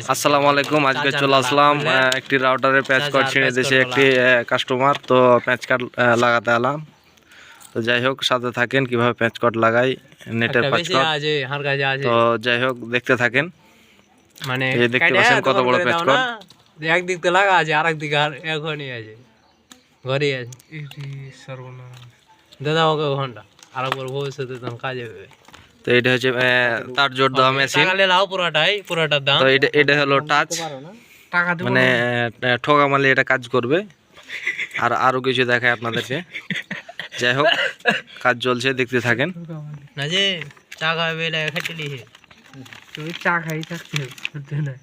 আসসালামু আলাইকুম আজকে চলে আসলাম একটি রাউটারের প্যাচ কার্ড ছিঁড়ে দিয়েছে একটি কাস্টমার তো প্যাচ কার্ড লাগাতে এলাম। তো যাই হোক সাথে থাকেন কীভাবে প্যাচ কার্ড লাগাই নেটের প্যাচ কার্ড আছে হার কাছে আছে। তো যাই হোক দেখতে থাকেন। মানে এই দেখতে পাচ্ছেন কত বড় করে পেচ দাও কর। না, একদিক তো লাগা আছে আর একদিকে আর এখনই আছে। ঘরেই আছে। দাদা ওকে ঘণ্টা। আর একবার ভবিষ্যতে তখন কাজে হবে তো এটা হচ্ছে তার জোর দেওয়া মেশিন লাও পুরাটাই পুরাটার দাম। তো এটা এটা হলো টাচ টাকা মানে ঠগা ঠোকা এটা কাজ করবে। আর আরও কিছু দেখায় আপনাদেরকে। যাই হোক কাজ চলছে দেখতে থাকেন। না যে খাইতে তুমি চা খাই থাকতে না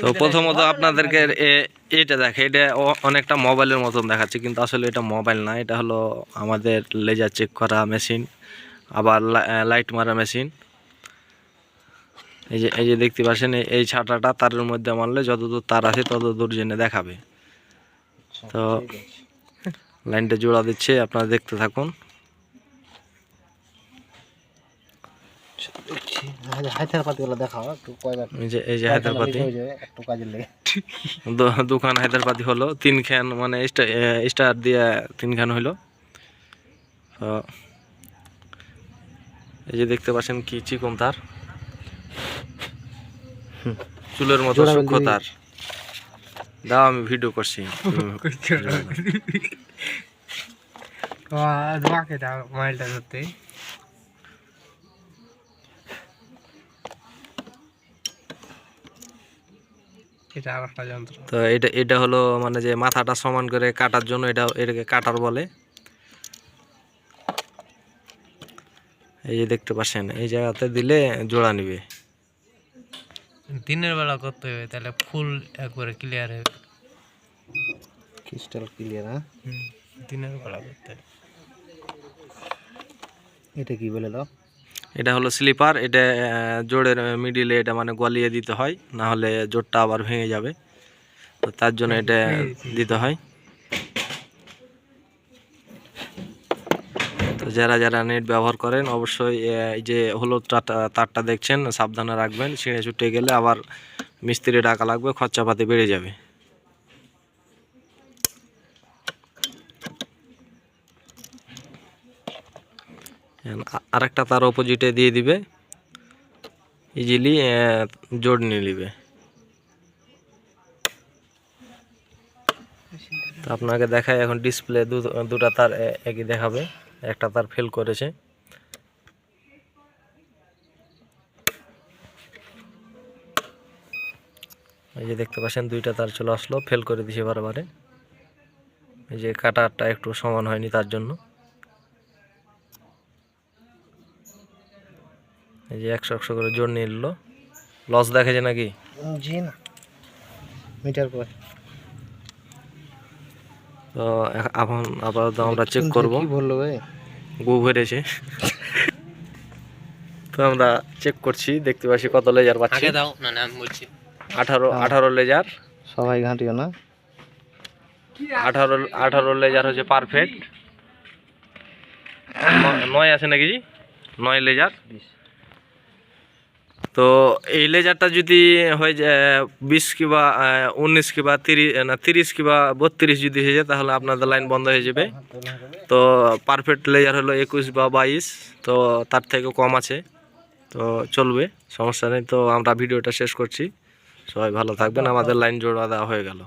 তো প্রথমত আপনাদেরকে এ- এটা দেখে এটা অনেকটা মোবাইলের মতন দেখাচ্ছে কিন্তু আসলে এটা মোবাইল না এটা হলো আমাদের লেজার চেক করা মেশিন আবার লা- লাইট মারা মেশিন। এই যে এই যে দেখতে পাচ্ছেন এই- ছাটাটা তারের মধ্যে মারলে যতদূর তার আছে তত দূর জেনে দেখাবে। তো লাইনটা জোড়া দিচ্ছে আপনারা দেখতে থাকুন। হাইথার পাতিগুলো দেখাও একটু কয়বার এই যে এই যে হায়দ্রাবাদি একটু কাজের লেগে। দো- দোকান হায়দ্রাবাদি হলো তিন খান মানে স্টা- স্টার দিয়ে তিন খান হলো এই যে দেখতে পাচ্ছেন কি চিকন তার। চুলের মতো সূক্ষ্ম তার। দাও আমি ভিডিও করছি। দাও মাইলটা ধরতে। এটা আর একটা যন্ত্র। তো এটা এটা হলো মানে যে মাথাটা সমান করে কাটার জন্য এটা এটাকে কাটার বলে। এই যে দেখতে পাচ্ছেন এই জায়গাতে দিলে জোড়া নিবে। দিনের বেলা করতে হবে তাহলে ফুল একবারে ক্লিয়ার হবে। ক্রিস্টাল ক্লিয়ার হ্যাঁ? দিনের বেলা করতে হবে। এটা কি বলে দাও? এটা হলো স্লিপার এটা জোড়ের মিডিলে এটা মানে গলিয়ে দিতে হয় না হলে জোড়টা আবার ভেঙে যাবে। তো তার জন্য এটা দিতে হয়। তো যারা যারা নেট ব্যবহার করেন অবশ্যই এই যে হলুদ তারটা- তারটা দেখছেন সাবধানে রাখবেন। ছিঁড়ে ছুটে গেলে আবার মিস্ত্রি টাকা লাগবে খরচাপাতি বেড়ে যাবে। আর একটা তার অপোজিটে দিয়ে দিবে। ইজিলি জোড় নিয়ে নিবে। তো আপনাকে দেখায় এখন ডিসপ্লে দুটা তার একই দেখাবে। একটা তার ফেল করেছে। এই যে দেখতে পাচ্ছেন, দুইটা তার চলে আসলো ফেল করে দিছে বারে বারে। এই যে কাটারটা একটু সমান হয়নি তার জন্য। এই যে একশো একশো করে জোর নিয়ে নিল। লস দেখেছে নাকি? জি না। মিটার পর। তো এখ- এখন আপাতত আমরা চেক করব। কি বলল ভাই। গু ভরেছে তো আমরা চেক করছি দেখতে পাচ্ছি কত লেজার পাচ্ছি। আগে দাও না না আমি বলছি। আঠারো আঠারো লেজার সবাই ঘাঁটিও না। আঠারো আঠারো লেজার হচ্ছে পারফেক্ট নয় আছে নাকি জি? নয় লেজার তো এই লেজারটা যদি হয়ে যায় বিশ কিংবা উনিশ কিংবা তিরিশ না, তিরিশ কিংবা বত্রিশ যদি হয়ে যায়, তাহলে আপনাদের লাইন বন্ধ হয়ে যাবে। তো পারফেক্ট লেজার হলো একুশ বা বাইশ, তো তার থেকে কম আছে। তো চলবে, সমস্যা নেই। তো আমরা ভিডিওটা শেষ করছি। সবাই ভালো থাকবেন। আমাদের লাইন জোড়া দেওয়া হয়ে গেল।